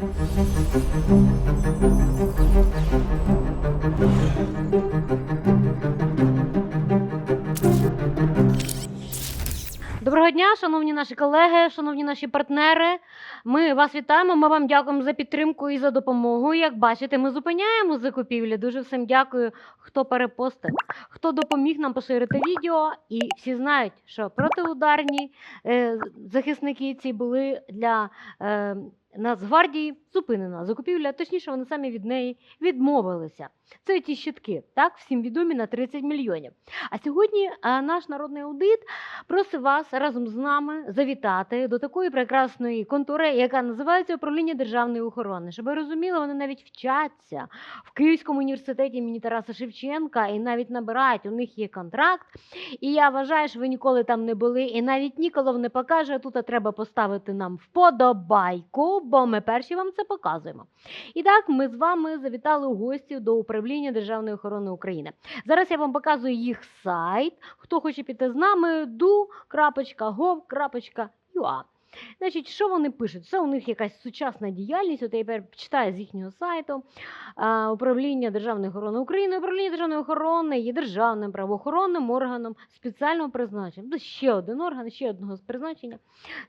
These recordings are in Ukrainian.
Доброго дня, шановні наші колеги, шановні наші партнери. Ми вас вітаємо. Ми вам дякуємо за підтримку і за допомогу. Як бачите, ми зупиняємо закупівлі. Дуже всім дякую, хто перепостив, хто допоміг нам поширити відео. І всі знають, що протиударні е, захисники ці були для е, Нацгвардії зупинена закупівля. Точніше, вони самі від неї відмовилися. Це ті щитки, так всім відомі на 30 мільйонів. А сьогодні е, наш народний аудит просить вас разом з нами завітати до такої прекрасної контори, яка називається управління державної охорони. Щоб ви розуміли, вони навіть вчаться в Київському університеті імені Тараса Шевченка і навіть набирають. У них є контракт. І я вважаю, що ви ніколи там не були. І навіть Ніколов не покаже. Тут треба поставити нам вподобайку, бо ми перші вам це показуємо. І так, ми з вами завітали у гості до управління державної охорони України. Зараз я вам показую їх сайт. Хто хоче піти з нами, du.gov.ua. Значить, що вони пишуть? Це у них якась сучасна діяльність. От я тепер читаю з їхнього сайту. Управління Державної охорони України. Управління державної охорони є державним правоохоронним органом спеціального призначення. Ще один орган, ще одного з призначення,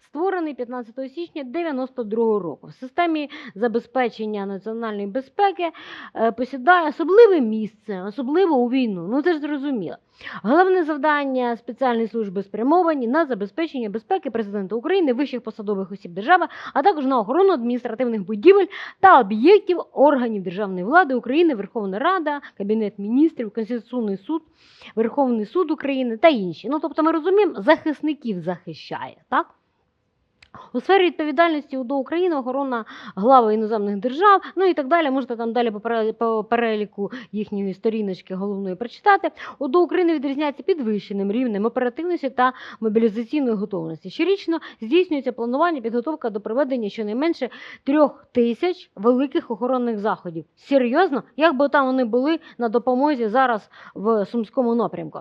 створений 15 січня 92 року. В системі забезпечення національної безпеки е, посідає особливе місце, особливо у війну. Ну це ж зрозуміло. Головне завдання спеціальної служби спрямовані на забезпечення безпеки президента України, вищих посадових осіб держави, а також на охорону адміністративних будівель та об'єктів органів державної влади України, Верховна Рада, Кабінет міністрів, Конституційний суд, Верховний суд України та інші. Ну тобто, ми розуміємо, захисників захищає, так? У сфері відповідальності УДО України охорона глави іноземних держав, ну і так далі. Можете там далі по переліку їхньої сторіночки головної прочитати. УДО України відрізняється підвищеним рівнем оперативності та мобілізаційної готовності. Щорічно здійснюється планування підготовка до проведення щонайменше трьох тисяч великих охоронних заходів. Серйозно, як би там вони були на допомозі зараз в сумському напрямку.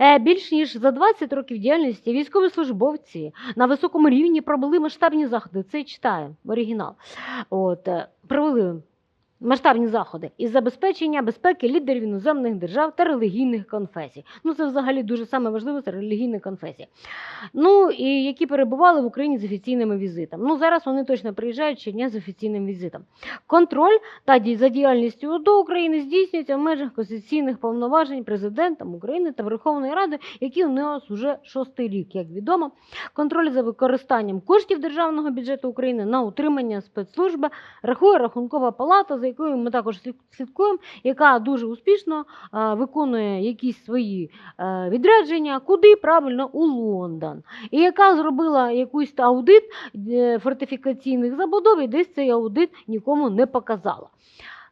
Е, Більш ніж за 20 років діяльності військовослужбовці на високому рівні провели масштабні заходи. Це читаємо оригінал. От е, провели масштабні заходи із забезпечення безпеки лідерів іноземних держав та релігійних конфесій. Ну це взагалі дуже саме важливо, це релігійні конфесії. Ну і які перебували в Україні з офіційними візитами. Ну зараз вони точно приїжджають щодня з офіційним візитом. Контроль та за діяльністю ОДО України здійснюється в межах конституційних повноважень президентом України та Верховної Ради, які у нас уже шостий рік, як відомо. Контроль за використанням коштів державного бюджету України на утримання спецслужби рахує рахункова палата, за якою ми також слідкуємо, яка дуже успішно виконує якісь свої е, відрядження, куди правильно у Лондон, і яка зробила якийсь аудит е, фортифікаційних забудов, і десь цей аудит нікому не показала.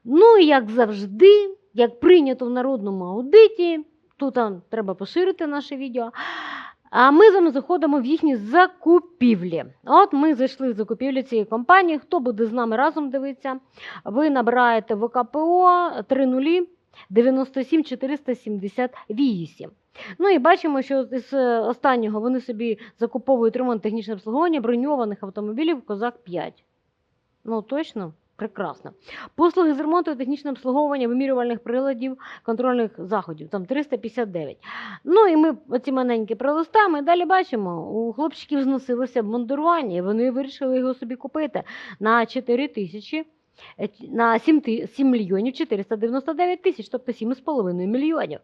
Ну і як завжди, як прийнято в народному аудиті, тут треба поширити наше відео. А ми з вами заходимо в їхні закупівлі. От ми зайшли в закупівлі цієї компанії. Хто буде з нами разом дивитися? Ви набираєте ВКПО 30 97 478. Ну і бачимо, що з останнього вони собі закуповують ремонт технічне обслуговування броньованих автомобілів Козак 5. Ну точно. Прекрасно. Послуги з ремонту технічне обслуговування вимірювальних приладів контрольних заходів, там 359. Ну і ми оці маленькі пролистаємо і далі бачимо, у хлопчиків зносилося обмундирування, і вони вирішили його собі купити на 4 тисячі, на 7, 7 мільйонів 499 тисяч, тобто 7,5 мільйонів.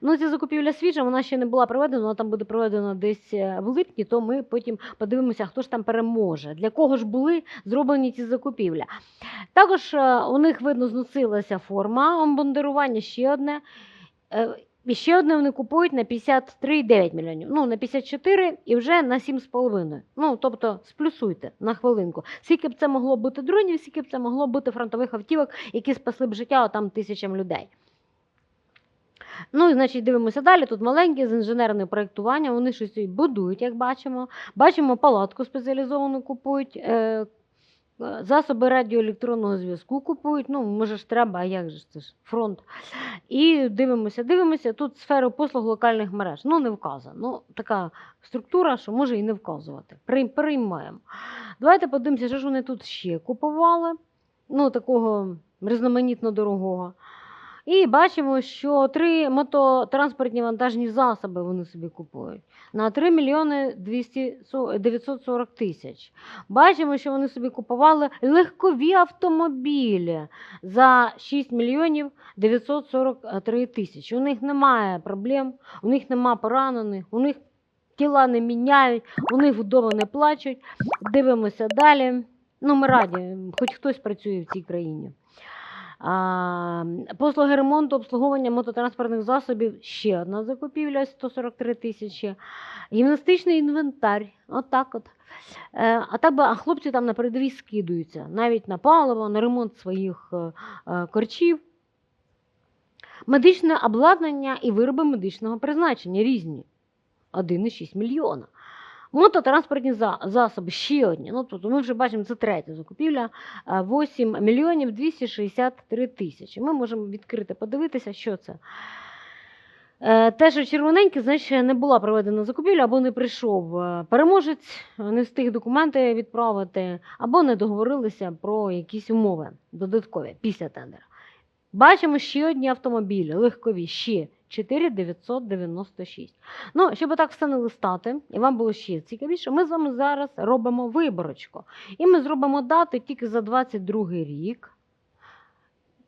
Ну, ця закупівля свіжа, вона ще не була проведена, вона там буде проведена десь е, в липні, то ми потім подивимося, хто ж там переможе, для кого ж були зроблені ці закупівлі. Також е, у них видно зносилася форма обмундирування, ще одне. І ще одне вони купують на 53,9 мільйонів. Ну, на 54 і вже на 7,5. Ну, тобто, сплюсуйте на хвилинку. Скільки б це могло бути дронів, скільки б це могло бути фронтових автівок, які спасли б життя там тисячам людей. Ну, і, значить, дивимося далі. Тут маленькі з інженерне проєктування, вони щось будують, як бачимо. Бачимо, палатку спеціалізовану купують. Е, засоби радіоелектронного зв'язку купують. Ну, може ж треба, а як же ж це ж фронт. І дивимося, дивимося, тут сферу послуг локальних мереж. Ну, не вказано. Ну, така структура, що може і не вказувати. Приймаємо. Давайте подивимося, що ж вони тут ще купували. Ну, такого різноманітно дорогого. І бачимо, що три мототранспортні вантажні засоби вони собі купують на 3 мільйони 940 тисяч. Бачимо, що вони собі купували легкові автомобілі за 6 мільйонів 943 тисячі. У них немає проблем, у них немає поранених, у них тіла не міняють, у них вдома не плачуть. Дивимося далі. Ну, ми раді, хоч хтось працює в цій країні. Послуги ремонту, обслуговування мототранспортних засобів ще одна закупівля 143 тисячі. Гімнастичний інвентар. Отак от. Е, а так би, а хлопці там на передовій скидуються навіть на паливо, на ремонт своїх е, е, корчів. Медичне обладнання і вироби медичного призначення різні. 1,6 мільйона. Мототранспортні засоби ще одні. Ну, тобто ми вже бачимо, це третя закупівля. 8 мільйонів 263 тисячі. Ми можемо відкрити, подивитися, що це. Е, Те, що червоненьке, значить, не була проведена закупівля, або не прийшов е, переможець, не встиг документи відправити, або не договорилися про якісь умови додаткові після тендера. Бачимо ще одні автомобілі, легкові, ще 4996. Ну, щоб так все не листати, і вам було ще цікавіше, ми з вами зараз робимо виборочку. І ми зробимо дати тільки за 22 рік.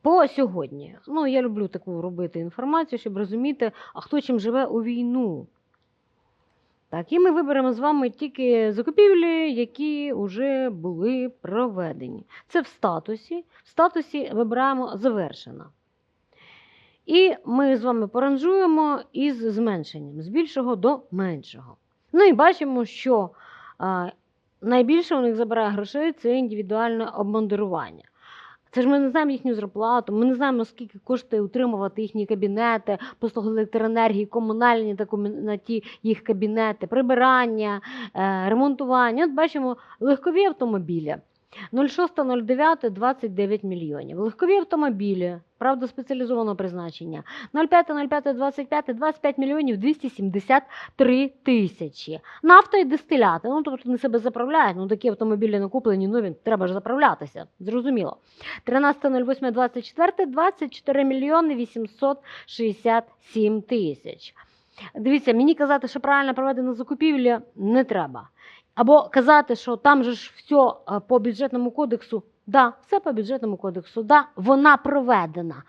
По сьогодні. Ну, я люблю таку робити інформацію, щоб розуміти, а хто чим живе у війну. Так, і ми виберемо з вами тільки закупівлі, які вже були проведені. Це в статусі. В статусі вибираємо завершена. І ми з вами поранжуємо із зменшенням з більшого до меншого. Ну і бачимо, що найбільше у них забирає грошей це індивідуальне обмундирування. Це ж ми не знаємо їхню зарплату, ми не знаємо, скільки коштує утримувати їхні кабінети, послуги електроенергії, комунальні та комунальні їх кабінети, прибирання, е, ремонтування. От бачимо легкові автомобілі. 06.09 29 мільйонів. Легкові автомобілі, правда, спеціалізованого призначення. 05.05.25 25 мільйонів 273 тисячі. Нафта і дистиляти. Ну, тобто вони себе заправляють. Ну, такі автомобілі накуплені, нові, треба ж заправлятися. Зрозуміло. 13.08.24 24 мільйони 867 тисяч. Дивіться, мені казати, що правильно проведена закупівля, не треба. Або казати, що там же ж все по бюджетному кодексу. Да, все по бюджетному кодексу, да, вона проведена.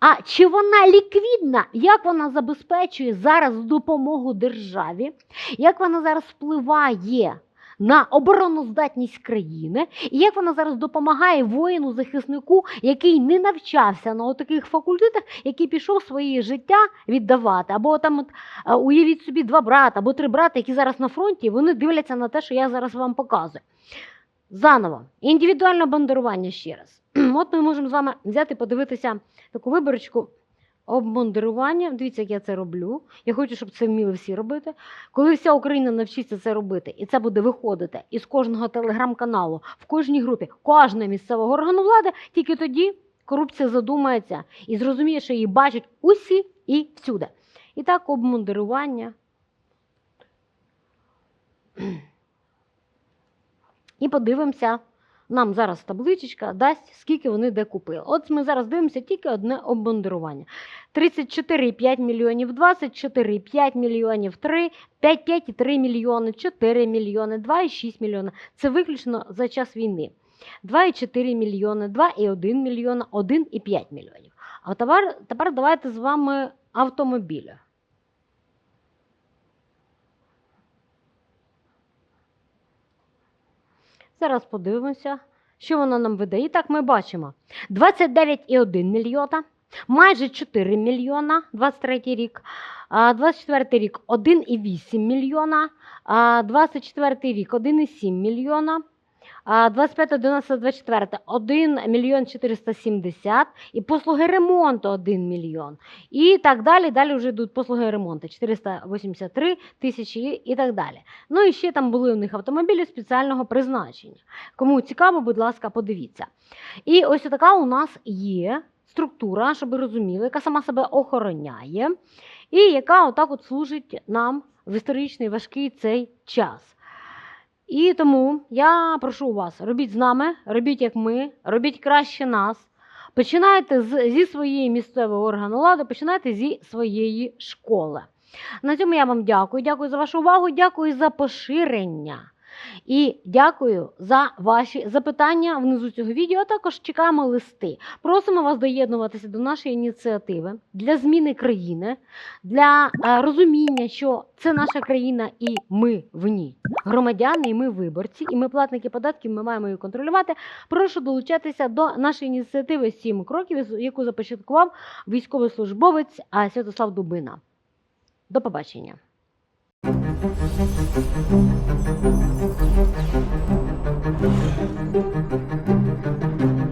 А чи вона ліквідна? Як вона забезпечує зараз допомогу державі? Як вона зараз впливає на обороноздатність країни? І як вона зараз допомагає воїну, захиснику, який не навчався на таких факультетах, який пішов своє життя віддавати? Або там, от, е, уявіть собі, два брата або три брати, які зараз на фронті, вони дивляться на те, що я зараз вам показую. Заново, індивідуальне бандерування ще раз. От ми можемо з вами взяти, подивитися таку виборочку обмундирування. Дивіться, як я це роблю. Я хочу, щоб це вміли всі робити. Коли вся Україна навчиться це робити, і це буде виходити із кожного телеграм-каналу, в кожній групі, кожного місцевого органу влади, тільки тоді корупція задумається і зрозуміє, що її бачать усі і всюди. І так, обмундирування. І подивимося. Нам зараз табличечка дасть, скільки вони де купили. От ми зараз дивимося тільки одне обмундирування. 34,5 мільйонів 24,5 мільйонів 3, 5,5,3 мільйони, 4 мільйони, 2,6 мільйона. Це виключно за час війни. 2,4 мільйони, 2,1 мільйона, 1,5 мільйонів. А тепер, тепер давайте з вами автомобілі. Зараз подивимося, що вона нам видає. І так ми бачимо. 29,1 мільйона, майже 4 мільйона 23 рік, а 24 рік 1,8 мільйона, а 24 рік 1,7 мільйона, 25 11 24 1 мільйон 470 і послуги ремонту 1 мільйон. І так далі. Далі вже йдуть послуги ремонту 483 тисячі і так далі. Ну і ще там були у них автомобілі спеціального призначення. Кому цікаво, будь ласка, подивіться. І ось така у нас є структура, щоб ви розуміли, яка сама себе охороняє, і яка отак от служить нам в історичний важкий цей час. І тому я прошу вас, робіть з нами, робіть як ми, робіть краще нас. Починайте з, зі своєї місцевої органу влади, починайте зі своєї школи. На цьому я вам дякую. Дякую за вашу увагу, дякую за поширення. І дякую за ваші запитання внизу цього відео. Також чекаємо листи. Просимо вас доєднуватися до нашої ініціативи для зміни країни, для е, розуміння, що це наша країна і ми в ній. Громадяни, і ми виборці, і ми платники податків, ми маємо її контролювати. Прошу долучатися до нашої ініціативи «Сім кроків, яку започаткував військовослужбовець а, Святослав Дубина. До побачення. Thank you.